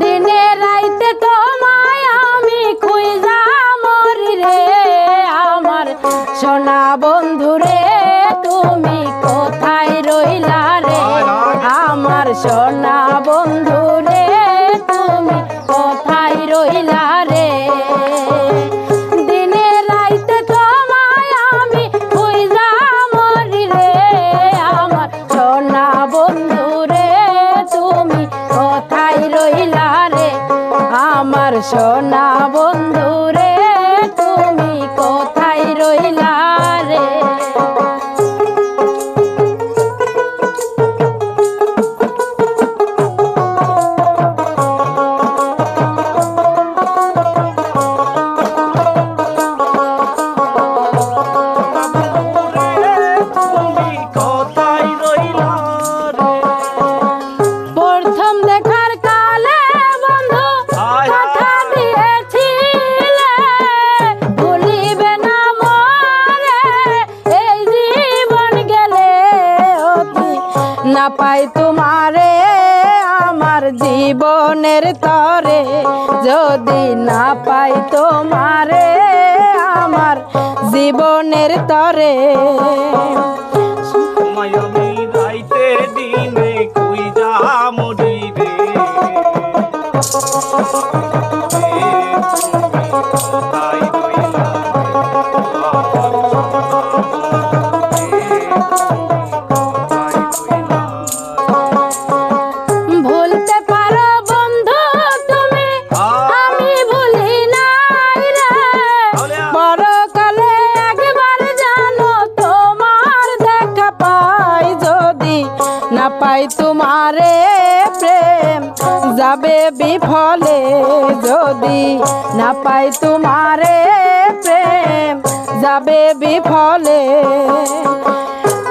দিনে রাইতে তোমায় আমি খুঁজা মরি রে আমার সোনা বন্ধু রে তুমি বন্ধুরে না পাই তোমারে, আমার জীবনের তরে। যদি না পাই তোমারে, আমার জীবনের তরে। দিনে মরিবে। পাই তোমারে প্রেম যাবে বিফলে যদি না পাই তোমারে প্রেম যাবে বিফলে।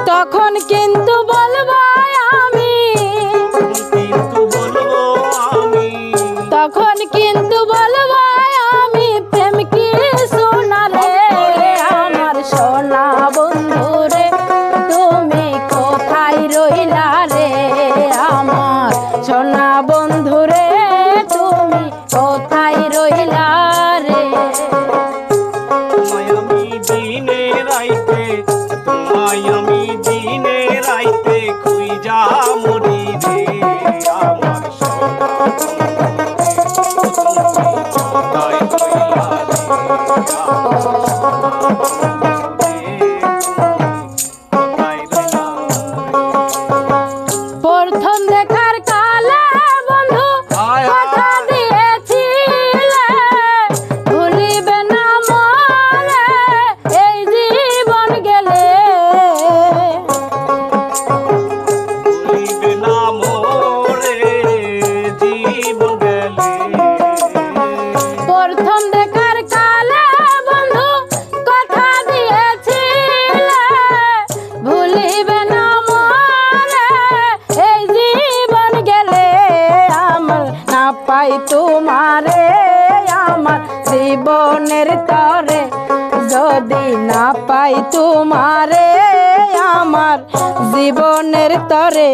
তখন কিন্তু আমি দিনে রাইতে খুইজা মরি রে আমার সব পাই তোমারে আমার জীবনের তরে যদি না পাই তোমারে আমার জীবনের তরে